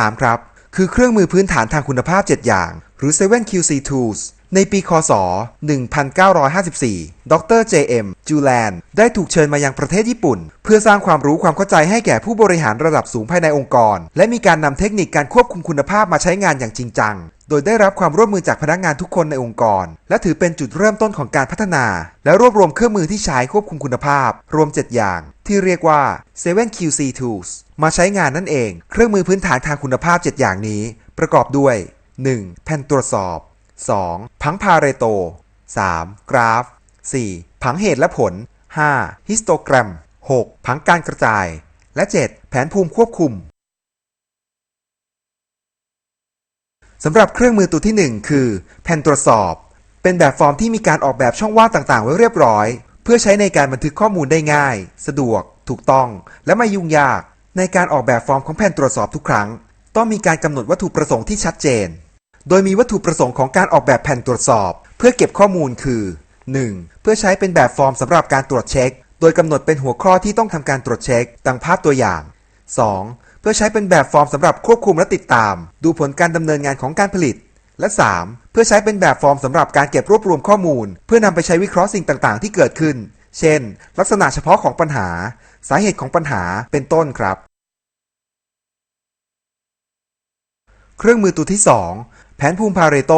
3 ครับ คือเครื่องมือพื้นฐานทางคุณภาพ 7 อย่าง หรือ 7 QC Tools ในปีคศ 1954 ดร J.M. จูแลน ได้ถูกเชิญมายังประเทศญี่ปุ่น เพื่อสร้างความรู้ความเข้าใจให้แก่ผู้บริหารระดับสูงภายในองค์กร และมีการนำเทคนิคการควบคุมคุณภาพมาใช้งานอย่างจริงจัง โดยได้รับความร่วมมือจากพนักงานทุกคนในองค์กร และถือเป็นจุดเริ่มต้นของการพัฒนา และรวบรวมเครื่องมือที่ใช้ควบคุมคุณภาพ รวม 7 อย่าง ที่เรียกว่า 7 QC Tools มาใช้งานนั่นเอง เครื่องมือพื้นฐานทางคุณภาพ 7 อย่างนี้ ประกอบด้วย 1. แผ่นตรวจสอบ 2. ผังพาเรโต 3. กราฟ 4. ผังเหตุและผล 5. ฮิสโตแกรม 6. ผังการกระจาย และ 7. แผนภูมิควบคุมสำหรับเครื่องมือตัวที่ 1 คือ แผ่นตรวจสอบ เป็นแบบฟอร์มที่มีการออกแบบช่องว่างต่างๆ ไว้เรียบร้อย เพื่อใช้ในการบันทึกข้อมูลได้ง่าย สะดวก ถูกต้อง และไม่ยุ่งยาก ในการออกแบบฟอร์มของแผ่นตรวจสอบทุกครั้ง ต้องมีการกำหนดวัตถุประสงค์ที่ชัดเจน โดยมีวัตถุประสงค์ของการออกแบบแผ่นตรวจสอบ เพื่อเก็บข้อมูลคือ 1. เพื่อใช้เป็นแบบฟอร์มสำหรับการตรวจเช็ค โดยกำหนดเป็นหัวข้อที่ต้องทำการตรวจเช็คดังภาพตัวอย่าง 2. เพื่อใช้เป็นแบบฟอร์มสำหรับควบคุมและติดตาม ดูผลการดำเนินงานของการผลิต และ 3. เพื่อใช้เป็นแบบฟอร์มสำหรับการเก็บรวบรวมข้อมูล เพื่อนำไปใช้วิเคราะห์สิ่งต่างๆ ที่เกิดขึ้น เช่น ลักษณะเฉพาะของปัญหา สาเหตุของปัญหาเป็นต้นครับ เครื่องมือตัวที่ 2 แผนภูมิพาเรโต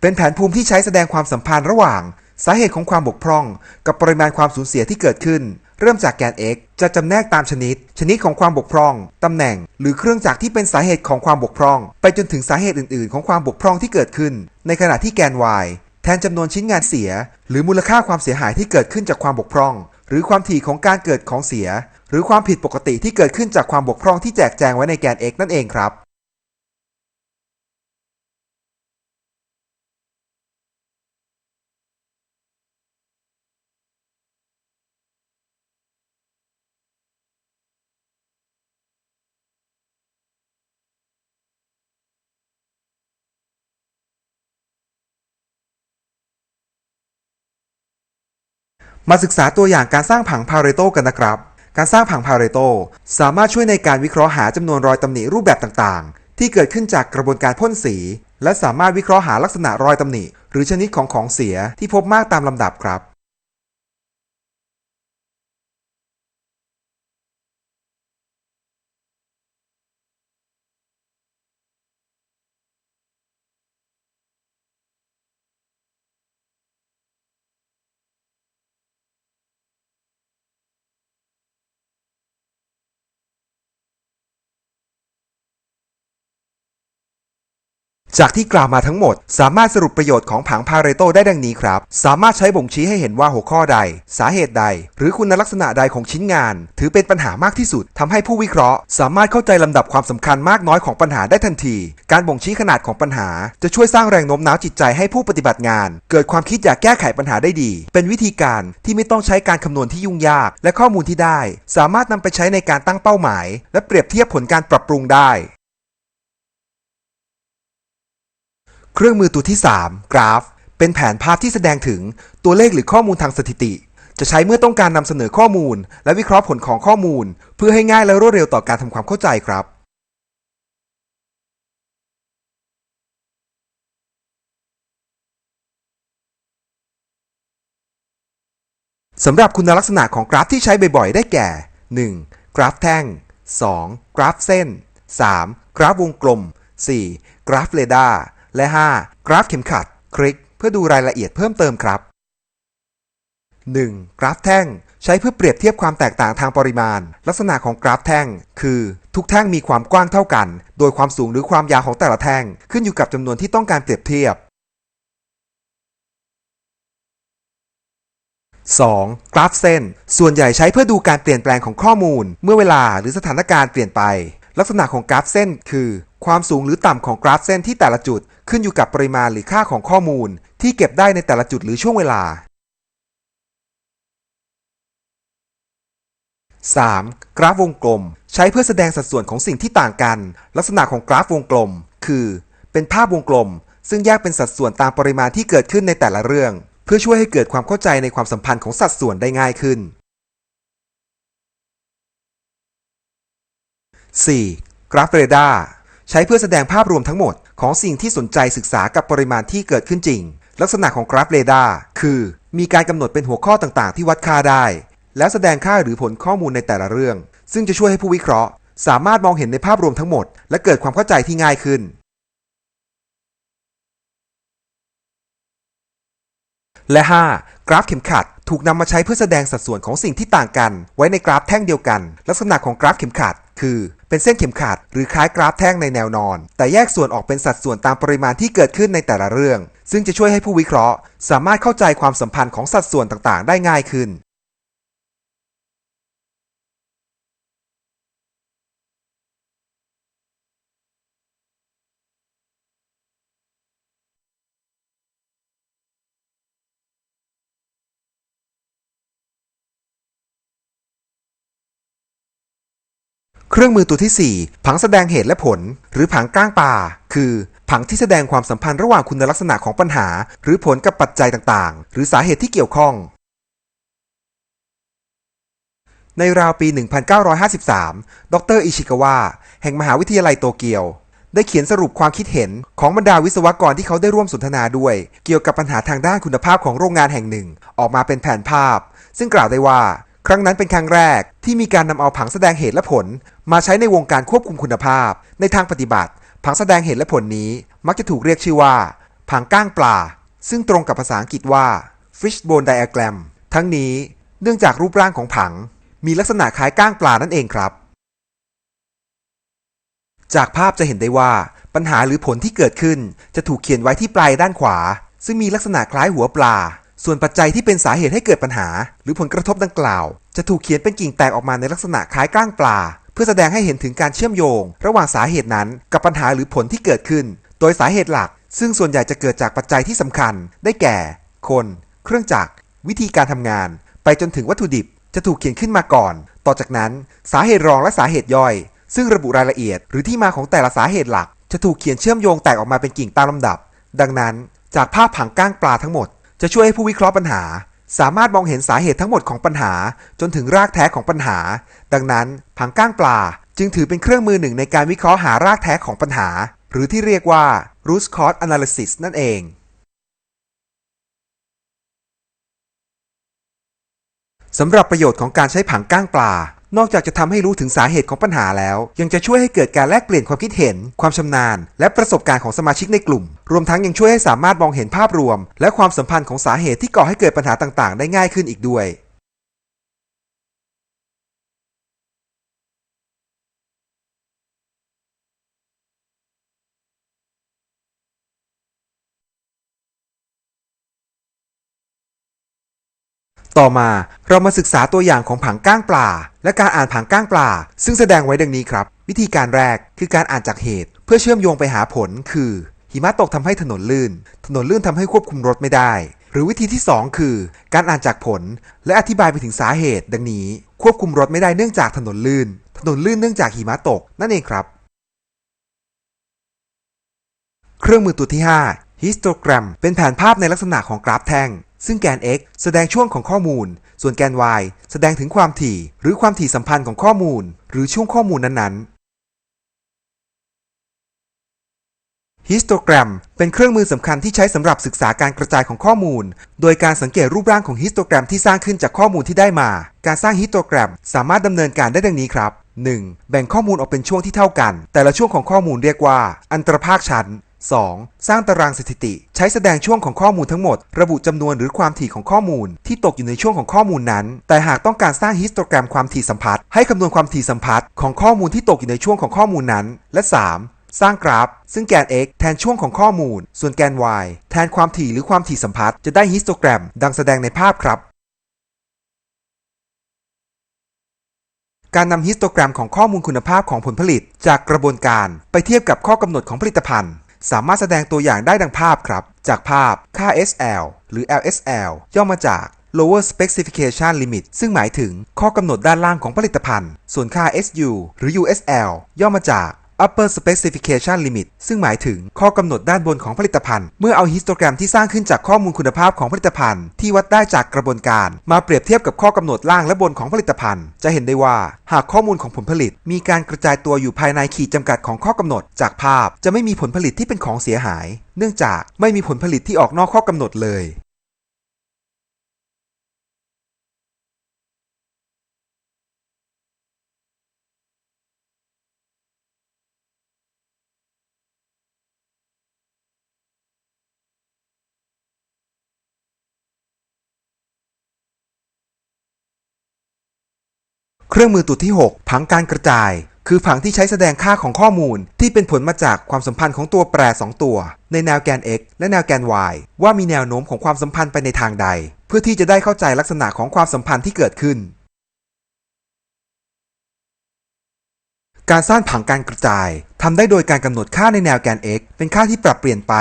เป็นแผนภูมิที่ใช้แสดงความสัมพันธ์ระหว่าง สาเหตุของความบกพร่อง กับปริมาณความสูญเสียที่เกิดขึ้น เริ่มจากแกน x จะจำแนกตามชนิด ชนิดของความบกพร่อง ตำแหน่ง หรือเครื่องจักรที่เป็นสาเหตุของความบกพร่อง ไปจนถึงสาเหตุอื่น ๆ ของความบกพร่องที่เกิดขึ้น ในขณะที่แกน y แทนจำนวนชิ้นงานเสีย หรือมูลค่าความเสียหายที่เกิดขึ้นจากความบกพร่อง หรือความถี่ของการเกิดของเสีย หรือความผิดปกติที่เกิดขึ้นจากความบกพร่องที่แจกแจงไว้ในแกน x นั่นเองครับ มาศึกษาตัวอย่างการสร้างผังพาเรโตกันนะครับ การสร้างผังพาเรโตสามารถช่วยในการวิเคราะห์หาจำนวนรอยตำหนิรูปแบบต่างๆ ที่เกิดขึ้นจากกระบวนการพ่นสี และสามารถวิเคราะห์หาลักษณะรอยตำหนิ หรือชนิดของของเสียที่พบมากตามลำดับครับ จากที่กล่าวมาทั้งหมด สามารถสรุปประโยชน์ของผังพาเรโตได้ดังนี้ครับ สามารถใช้บ่งชี้ให้เห็นว่าหัวข้อใด สาเหตุใด หรือคุณลักษณะใดของชิ้นงาน ถือเป็นปัญหามากที่สุดทำให้ผู้วิเคราะห์ สามารถเข้าใจลำดับความสำคัญมากน้อยของปัญหาได้ทันที การบ่งชี้ขนาดของปัญหา จะช่วยสร้างแรงโน้มน้าวจิตใจให้ผู้ปฏิบัติงาน เกิดความคิดอยากแก้ไขปัญหาได้ดี เป็นวิธีการที่ไม่ต้องใช้การคำนวณที่ยุ่งยาก และข้อมูลที่ได้ สามารถนำไปใช้ในการตั้งเป้าหมาย และเปรียบเทียบผลการปรับปรุงได้ เครื่องมือตัวที่ 3 กราฟ เป็นแผนภาพที่แสดงถึงตัวเลขหรือข้อมูลทางสถิติ จะใช้เมื่อต้องการนำเสนอข้อมูล และวิเคราะห์ผลของข้อมูล เพื่อให้ง่ายและรวดเร็วต่อการทำความเข้าใจครับสำหรับคุณลักษณะของกราฟที่ใช้บ่อยๆ ได้แก่ 1. กราฟแท่ง 2. กราฟเส้น 3. กราฟวงกลม 4. กราฟเรดาร์ และ 5. กราฟเข็มขัด คลิกเพื่อดูรายละเอียดเพิ่มเติมครับ 1. กราฟแท่ง ใช้เพื่อเปรียบเทียบความแตกต่างทางปริมาณ ลักษณะของกราฟแท่ง คือ ทุกแท่งมีความกว้างเท่ากัน โดยความสูงหรือความยาวของแต่ละแท่ง ขึ้นอยู่กับจำนวนที่ต้องการเปรียบเทียบ 2. กราฟเส้น ส่วนใหญ่ใช้เพื่อดูการเปลี่ยนแปลงของข้อมูล เมื่อเวลาหรือสถานการณ์เปลี่ยนไป ลักษณะของกราฟเส้น คือ ความสูงหรือต่ำของกราฟเส้นที่แต่ละจุด ขึ้นอยู่กับปริมาณหรือค่าของข้อมูล ที่เก็บได้ในแต่ละจุดหรือช่วงเวลา 3. กราฟวงกลม ใช้เพื่อแสดงสัดส่วนของสิ่งที่ต่างกัน ลักษณะของกราฟวงกลม คือ เป็นภาพวงกลม ซึ่งแยกเป็นสัดส่วนตามปริมาณที่เกิดขึ้นในแต่ละเรื่อง เพื่อช่วยให้เกิดความเข้าใจในความสัมพันธ์ของสัดส่วนได้ง่ายขึ้น 4. กราฟเรดาร์ใช้เพื่อแสดงภาพรวมทั้งหมด ของสิ่งที่สนใจศึกษากับปริมาณที่เกิดขึ้นจริง ลักษณะของกราฟเรดาร์คือ มีการกำหนดเป็นหัวข้อต่างๆ ที่วัดค่าได้ แล้วแสดงค่าหรือผลข้อมูลในแต่ละเรื่อง ซึ่งจะช่วยให้ผู้วิเคราะห์ สามารถมองเห็นในภาพรวมทั้งหมด และเกิดความเข้าใจที่ง่ายขึ้น และ 5. กราฟเข็มขัดถูกนำมาใช้เพื่อแสดงสัดส่วนของสิ่งที่ต่างกัน ไว้ในกราฟแท่งเดียวกัน ลักษณะของกราฟเข็มขัด คือเป็นเส้นเข็มขัดหรือคล้ายกราฟแท่งในแนวนอน แต่แยกส่วนออกเป็นสัดส่วนตามปริมาณที่เกิดขึ้นในแต่ละเรื่อง ซึ่งจะช่วยให้ผู้วิเคราะห์ สามารถเข้าใจความสัมพันธ์ของสัดส่วนต่างๆ ได้ง่ายขึ้น เครื่องมือตัวที่ 4 ผังแสดงเหตุและผล หรือผังก้างป่า คือ ผังที่แสดงความสัมพันธ์ระหว่างคุณลักษณะของปัญหา หรือผลกับปัจจัยต่างๆ หรือสาเหตุที่เกี่ยวข้อง ในราวปี 1953 ดรอิชิกาวะแห่งมหาวิทยาลัยโตเกียว ได้เขียนสรุปความคิดเห็นของบรรดาวิศวกรที่เขาได้ร่วมสนทนาด้วย เกี่ยวกับปัญหาทางด้านคุณภาพของโรงงานแห่งหนึ่ง ออกมาเป็นแผนภาพ ซึ่งกล่าวได้ว่า ครั้งนั้นเป็นครั้งแรกที่มีการนำเอาผังแสดงเหตุและผล มาใช้ในวงการควบคุมคุณภาพ ในทางปฏิบัติ ผังแสดงเหตุและผลนี้ มักจะถูกเรียกชื่อว่า ผังก้างปลา ซึ่งตรงกับภาษาอังกฤษว่า fishbone diagram ทั้งนี้เนื่องจากรูปร่างของผัง มีลักษณะคล้ายก้างปลานั่นเองครับ จากภาพจะเห็นได้ว่า ปัญหาหรือผลที่เกิดขึ้น จะถูกเขียนไว้ที่ปลายด้านขวา ซึ่งมีลักษณะคล้ายหัวปลา ส่วนปัจจัยที่เป็นสาเหตุให้เกิดปัญหา หรือผลกระทบดังกล่าว จะถูกเขียนเป็นกิ่งแตกออกมาในลักษณะคล้ายก้างปลา เพื่อแสดงให้เห็นถึงการเชื่อมโยง ระหว่างสาเหตุนั้นกับปัญหาหรือผลที่เกิดขึ้น โดยสาเหตุหลัก ซึ่งส่วนใหญ่จะเกิดจากปัจจัยที่สำคัญ ได้แก่ คน เครื่องจักร วิธีการทำงาน ไปจนถึงวัตถุดิบ จะถูกเขียนขึ้นมาก่อน ต่อจากนั้น สาเหตุรองและสาเหตุย่อย ซึ่งระบุรายละเอียด หรือที่มาของแต่ละสาเหตุหลัก จะถูกเขียนเชื่อมโยงแตกออกมาเป็นกิ่งตามลำดับ ดังนั้น จากภาพผังก้างปลาทั้งหมด จะช่วยให้ผู้วิเคราะห์ปัญหา สามารถมองเห็นสาเหตุทั้งหมดของปัญหา จนถึงรากแท้ของปัญหา ดังนั้น ผังก้างปลา จึงถือเป็นเครื่องมือหนึ่งในการวิเคราะห์หารากแท้ของปัญหา หรือที่เรียกว่า root cause analysis นั่นเองสำหรับประโยชน์ของการใช้ผังก้างปลานอกจากจะทำให้รู้ถึงสาเหตุของปัญหาแล้ว ยังจะช่วยให้เกิดการแลกเปลี่ยนความคิดเห็น ความชำนาญ และประสบการณ์ของสมาชิกในกลุ่ม รวมทั้งยังช่วยให้สามารถมองเห็นภาพรวม และความสัมพันธ์ของสาเหตุที่ก่อให้เกิดปัญหาต่างๆ ได้ง่ายขึ้นอีกด้วยต่อมา เรามาศึกษาตัวอย่างของผังก้างปลา และการอ่านผังก้างปลา ซึ่งแสดงไว้ดังนี้ครับ วิธีการแรกคือการอ่านจากเหตุ เพื่อเชื่อมโยงไปหาผล คือ หิมะตกทำให้ถนนลื่น ถนนลื่นทำให้ควบคุมรถไม่ได้ หรือวิธีที่ 2 คือ การอ่านจากผล และอธิบายไปถึงสาเหตุ ดังนี้ ควบคุมรถไม่ได้เนื่องจากถนนลื่น ถนนลื่นเนื่องจากหิมะตก นั่นเองครับ เครื่องมือตัวที่ 5 histogram เป็นแผนภาพในลักษณะของกราฟแท่ง ซึ่งแกน x แสดงช่วงของข้อมูล ส่วนแกน y แสดงถึงความถี่ หรือความถี่สัมพันธ์ของข้อมูล หรือช่วงข้อมูลนั้นๆ histogram เป็นเครื่องมือสำคัญที่ใช้สำหรับศึกษาการกระจายของข้อมูล โดยการสังเกตรูปร่างของ histogram ที่สร้างขึ้นจากข้อมูลที่ได้มา การสร้าง histogram สามารถดำเนินการได้ดังนี้ครับ 1. แบ่งข้อมูลออกเป็นช่วงที่เท่ากัน แต่ละช่วงของข้อมูลเรียกว่า อันตรภาคชั้น 2. สร้างตารางสถิติ ใช้แสดงช่วงของข้อมูลทั้งหมด ระบุจำนวนหรือความถี่ของข้อมูล ที่ตกอยู่ในช่วงของข้อมูลนั้น แต่หากต้องการสร้างฮิสโตแกรมความถี่สัมพัทธ์ให้คำนวณความถี่สัมพัทธ์ของข้อมูลที่ตกอยู่ในช่วงของข้อมูลนั้น และ 3. สร้างกราฟ ซึ่งแกน x แทนช่วงของข้อมูล ส่วนแกน y แทนความถี่หรือความถี่สัมพัทธ์จะได้ฮิสโตแกรม ดังแสดงในภาพครับการนำฮิสโตแกรมของข้อมูลคุณภาพของผลผลิต จากกระบวนการไปเทียบกับข้อกำหนดของผลิตภัณฑ์ สามารถแสดงตัวอย่างได้ดังภาพครับ จากภาพค่า SL หรือ LSL ย่อมาจาก lower specification limit ซึ่งหมายถึงข้อกำหนดด้านล่างของผลิตภัณฑ์ ส่วนค่า SU หรือ USL ย่อมาจาก upper specification limit ซึ่งหมายถึงข้อกำหนดด้านบนของผลิตภัณฑ์ เมื่อเอาฮิสโตแกรมที่สร้างขึ้นจากข้อมูลคุณภาพของผลิตภัณฑ์ที่วัดได้จากกระบวนการ มาเปรียบเทียบกับข้อกำหนดล่างและบนของผลิตภัณฑ์ จะเห็นได้ว่า หากข้อมูลของผลผลิต มีการกระจายตัวอยู่ภายในขีดจำกัดของข้อกำหนด จากภาพจะไม่มีผลผลิตที่เป็นของเสียหาย เนื่องจากไม่มีผลผลิตที่ออกนอกข้อกำหนดเลย เครื่องมือตัวที่ 6 ผังการกระจาย คือผังที่ใช้แสดงค่าของข้อมูล ที่เป็นผลมาจากความสัมพันธ์ของตัวแปร 2 ตัว ในแนวแกน x และแนวแกน y ว่ามีแนวโน้มของความสัมพันธ์ไปในทางใด เพื่อที่จะได้เข้าใจลักษณะของความสัมพันธ์ที่เกิดขึ้น การสร้างผังการกระจายทำได้โดยการกำหนดค่าในแนวแกน x เป็นค่าที่ปรับเปลี่ยนไป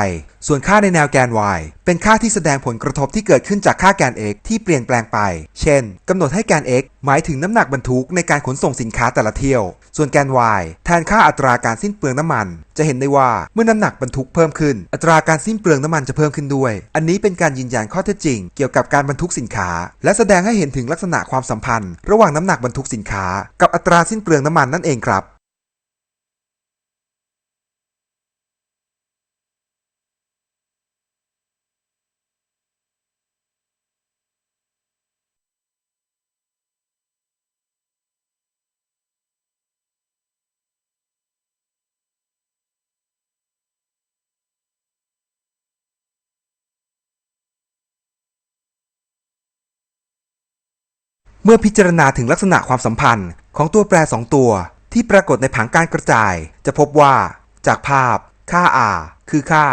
ส่วนค่าในแนวแกน y เป็นค่าที่แสดงผลกระทบที่เกิดขึ้นจากค่าแกน x ที่เปลี่ยนแปลงไป เช่นกำหนดให้แกน x หมายถึงน้ำหนักบรรทุกในการขนส่งสินค้าแต่ละเที่ยว ส่วนแกน y แทนค่าอัตราการสิ้นเปลืองน้ำมัน จะเห็นได้ว่าเมื่อน้ำหนักบรรทุกเพิ่มขึ้น อัตราการสิ้นเปลืองน้ำมันจะเพิ่มขึ้นด้วย อันนี้เป็นการยืนยันข้อเท็จจริง เกี่ยวกับการบรรทุกสินค้า และแสดงให้เห็นถึงลักษณะความสัมพันธ์ ระหว่างน้ำหนักบรรทุกสินค้า กับอัตราสิ้นเปลืองน้ำมันนั่นเองครับ เมื่อพิจารณาถึงลักษณะความสัมพันธ์ของตัวแปร 2 ตัว ที่ปรากฏในผังการกระจาย จะพบว่า จากภาพ ค่า r คือค่า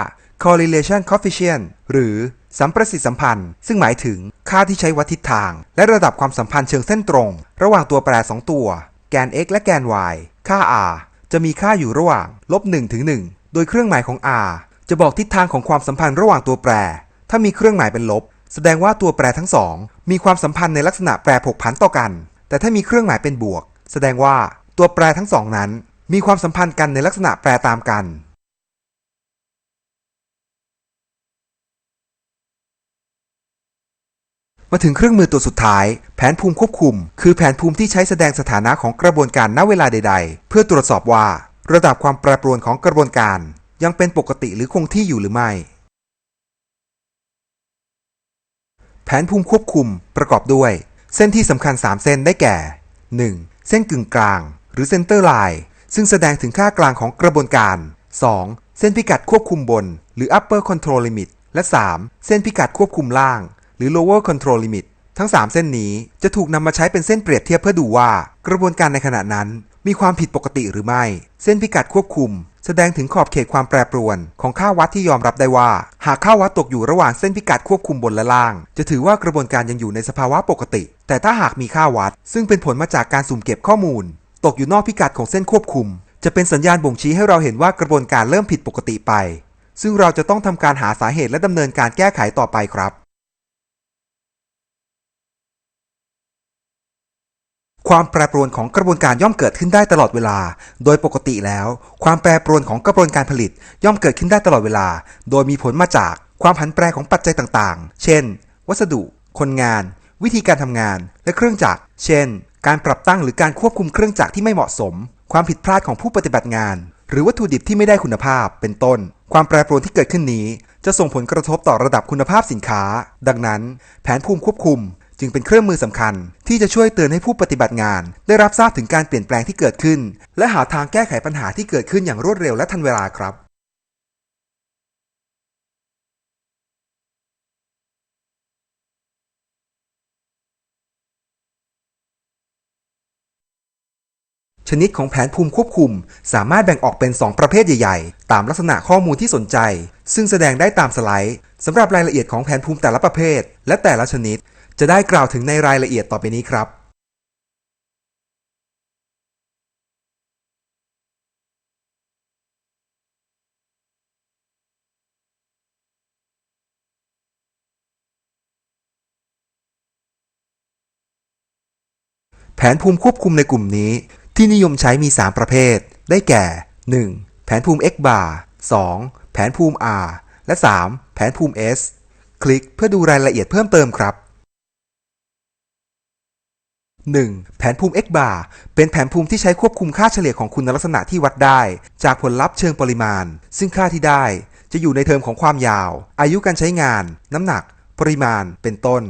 correlation coefficient หรือสัมประสิทธิสัมพันธ์ ซึ่งหมายถึงค่าที่ใช้วัดทิศทาง และระดับความสัมพันธ์เชิงเส้นตรง ระหว่างตัวแปร 2 ตัว แกน x และแกน y ค่า r จะมีค่าอยู่ระหว่างลบ1ถึง1โดยเครื่องหมายของ r จะบอกทิศทางของความสัมพันธ์ระหว่างตัวแปร ถ้ามีเครื่องหมายเป็นลบ แสดงว่าตัวแปรทั้งสองมีความสัมพันธ์ในลักษณะแปรผกผันต่อกัน แต่ถ้ามีเครื่องหมายเป็นบวก แสดงว่าตัวแปรทั้งสองนั้น มีความสัมพันธ์กันในลักษณะแปรตามกัน มาถึงเครื่องมือตัวสุดท้าย แผนภูมิควบคุม คือแผนภูมิที่ใช้แสดงสถานะของกระบวนการณเวลาใด ๆ เพื่อตรวจสอบว่า ระดับความแปรปรวนของกระบวนการ ยังเป็นปกติหรือคงที่อยู่หรือไม่ แผนภูมิควบคุมประกอบด้วย เส้นที่สำคัญ 3 เส้นได้แก่ 1. เส้นกึ่งกลาง หรือเซนเตอร์ไลน์ซึ่งแสดงถึงค่ากลางของกระบวนการ 2. เส้นพิกัดควบคุมบน หรือ upper control limit และ 3. เส้นพิกัดควบคุมล่าง หรือ lower control limit ทั้ง 3 เส้นนี้จะถูกนำมาใช้เป็นเส้นเปรียบเทียบเพื่อดูว่า กระบวนการในขณะนั้น มีความผิดปกติหรือไม่ เส้นพิกัดควบคุม แสดงถึงขอบเขตความแปรปรวน ของค่าวัดที่ยอมรับได้ว่า หากค่าวัดตกอยู่ระหว่างเส้นพิกัดควบคุมบนและล่าง จะถือว่ากระบวนการยังอยู่ในสภาวะปกติ แต่ถ้าหากมีค่าวัด ซึ่งเป็นผลมาจากการสุ่มเก็บข้อมูล ตกอยู่นอกพิกัดของเส้นควบคุม จะเป็นสัญญาณบ่งชี้ให้เราเห็นว่ากระบวนการเริ่มผิดปกติไป ซึ่งเราจะต้องทำการหาสาเหตุและดำเนินการแก้ไขต่อไปครับ ความแปรปรวนของกระบวนการย่อมเกิดขึ้นได้ตลอดเวลา โดยปกติแล้ว ความแปรปรวนของกระบวนการผลิตย่อมเกิดขึ้นได้ตลอดเวลา โดยมีผลมาจากความผันแปรของปัจจัยต่างๆ เช่น วัสดุ คนงาน วิธีการทำงาน และเครื่องจักร เช่น การปรับตั้งหรือการควบคุมเครื่องจักรที่ไม่เหมาะสม ความผิดพลาดของผู้ปฏิบัติงาน หรือวัตถุดิบที่ไม่ได้คุณภาพ เป็นต้น ความแปรปรวนที่เกิดขึ้นนี้ จะส่งผลกระทบต่อระดับคุณภาพสินค้า ดังนั้น แผนภูมิควบคุม จึงเป็นเครื่องมือสำคัญ ที่จะช่วยเตือนให้ผู้ปฏิบัติงาน ได้รับทราบถึงการเปลี่ยนแปลงที่เกิดขึ้น และหาทางแก้ไขปัญหาที่เกิดขึ้นอย่างรวดเร็วและทันเวลาครับชนิดของแผนภูมิควบคุม สามารถแบ่งออกเป็น 2 ประเภทใหญ่ ๆ ตามลักษณะข้อมูลที่สนใจ ซึ่งแสดงได้ตามสไลด์สำหรับรายละเอียดของแผนภูมิแต่ละประเภท และแต่ละชนิด จะได้กล่าวถึงในรายละเอียดต่อไปนี้ครับแผนภูมิควบคุมในกลุ่มนี้ที่นิยมใช้มี 3 ประเภท ได้แก่ 1. แผนภูมิ x bar 2. แผนภูมิ r และ 3. แผนภูมิ s คลิกเพื่อดูรายละเอียดเพิ่มเติมครับ 1. แผนภูมิ x bar เป็นแผนภูมิที่ใช้ควบคุมค่าเฉลี่ยของคุณลักษณะที่วัดได้ จากผลลัพธ์เชิงปริมาณ ซึ่งค่าที่ได้ จะอยู่ในเทอมของความยาว อายุการใช้งาน น้ำหนัก ปริมาณ เป็นต้น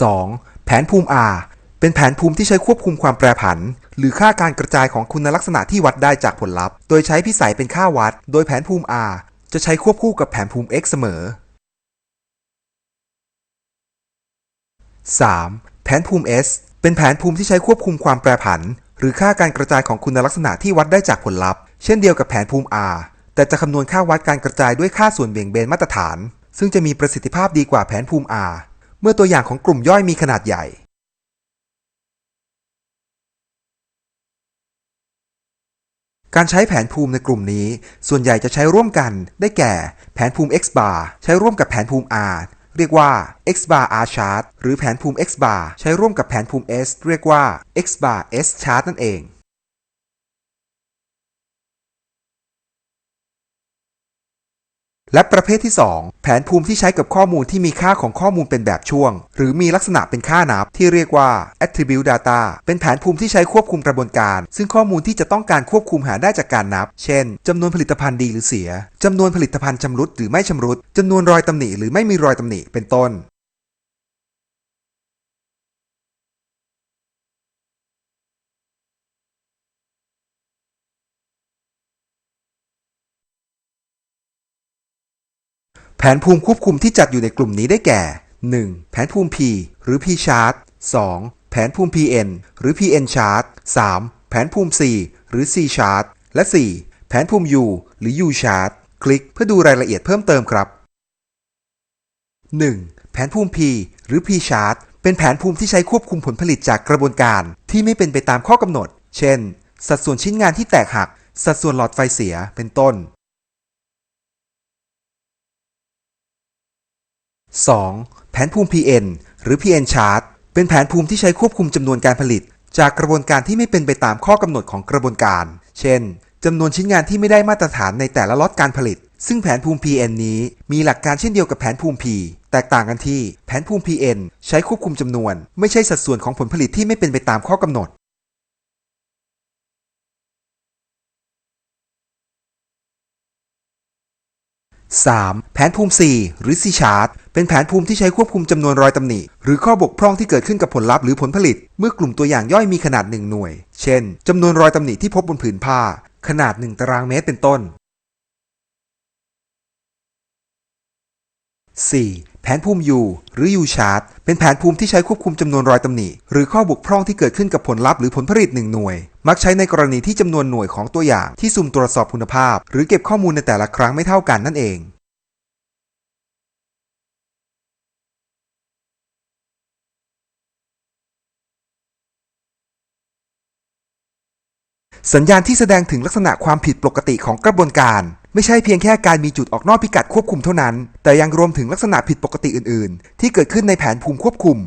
2. แผนภูมิ R เป็นแผนภูมิที่ใช้ควบคุมความแปรผัน หรือค่าการกระจายของคุณลักษณะที่วัดได้จากผลลัพธ์ โดยใช้พิสัยเป็นค่าวัด โดยแผนภูมิ R จะใช้ควบคู่กับแผนภูมิ x เสมอ 3. แผนภูมิ S เป็นแผนภูมิที่ใช้ควบคุมความแปรผัน หรือค่าการกระจายของคุณลักษณะที่วัดได้จากผลลัพธ์ เช่นเดียวกับแผนภูมิ R แต่จะคำนวณค่าวัดการกระจายด้วยค่าส่วนเบี่ยงเบนมาตรฐาน ซึ่งจะมีประสิทธิภาพดีกว่าแผนภูมิ R เมื่อตัวอย่างของกลุ่มย่อยมีขนาดใหญ่ การใช้แผนภูมิในกลุ่มนี้ ส่วนใหญ่จะใช้ร่วมกัน ได้แก่ แผนภูมิ x bar ใช้ร่วมกับแผนภูมิ r เรียกว่า x bar r chart หรือแผนภูมิ x bar ใช้ร่วมกับแผนภูมิ s เรียกว่า x bar s chart นั่นเอง และประเภทที่ 2 แผนภูมิที่ใช้กับข้อมูลที่มีค่าของข้อมูลเป็นแบบช่วง หรือมีลักษณะเป็นค่านับที่เรียกว่า attribute data เป็นแผนภูมิที่ใช้ควบคุมกระบวนการ ซึ่งข้อมูลที่จะต้องการควบคุมหาได้จากการนับ เช่นจำนวนผลิตภัณฑ์ดีหรือเสียจำนวนผลิตภัณฑ์ชำรุดหรือไม่ชำรุดจำนวนรอยตำหนิหรือไม่มีรอยตำหนิเป็นต้น แผนภูมิควบคุมที่จัดอยู่ในกลุ่มนี้ได้แก่ 1. แผนภูมิ P หรือ P chart 2. แผนภูมิ PN หรือ PN chart 3. แผนภูมิ C หรือ C chart และ 4. แผนภูมิ U หรือ U chart คลิกเพื่อดูรายละเอียดเพิ่มเติมครับ 1. แผนภูมิ P หรือ P chart เป็นแผนภูมิที่ใช้ควบคุมผลผลิตจากกระบวนการที่ไม่เป็นไปตามข้อกำหนด เช่น สัดส่วนชิ้นงานที่แตกหัก สัดส่วนหลอดไฟเสีย เป็นต้น 2. แผนภูมิ PN หรือ PN chart เป็นแผนภูมิที่ใช้ควบคุมจำนวนการผลิต จากกระบวนการที่ไม่เป็นไปตามข้อกำหนดของกระบวนการ เช่นจำนวนชิ้นงานที่ไม่ได้มาตรฐานในแต่ละล็อตการผลิต ซึ่งแผนภูมิ PN นี้มีหลักการเช่นเดียวกับแผนภูมิ P แตกต่างกันที่แผนภูมิ PN ใช้ควบคุมจำนวน ไม่ใช่สัดส่วนของผลผลิตที่ไม่เป็นไปตามข้อกำหนด 3. แผนภูมิ C หรือ C chart เป็นแผนภูมิที่ใช้ควบคุมจำนวนรอยตำหนิ หรือข้อบกพร่องที่เกิดขึ้นกับผลลัพธ์หรือผลผลิต เมื่อกลุ่มตัวอย่างย่อยมีขนาด 1 หน่วย เช่นจำนวนรอยตำหนิที่พบบนผืนผ้า ขนาด 1 ตารางเมตรเป็นต้น 4. แผนภูมิ U หรือ U chart เป็นแผนภูมิที่ใช้ควบคุมจำนวนรอยตำหนิ หรือข้อบกพร่องที่เกิดขึ้นกับผลลัพธ์หรือผลผลิต 1 หน่วย มักใช้ในกรณีที่จำนวนหน่วยของตัวอย่างที่สุ่มตรวจสอบคุณภาพ หรือเก็บข้อมูลในแต่ละครั้งไม่เท่ากันนั่นเอง สัญญาณที่แสดงถึงลักษณะความผิดปกติของกระบวนการ ไม่ใช่เพียงแค่การมีจุดออกนอกพิกัดควบคุมเท่านั้น แต่ยังรวมถึงลักษณะผิดปกติอื่น ๆ ที่เกิดขึ้นในแผนภูมิควบคุม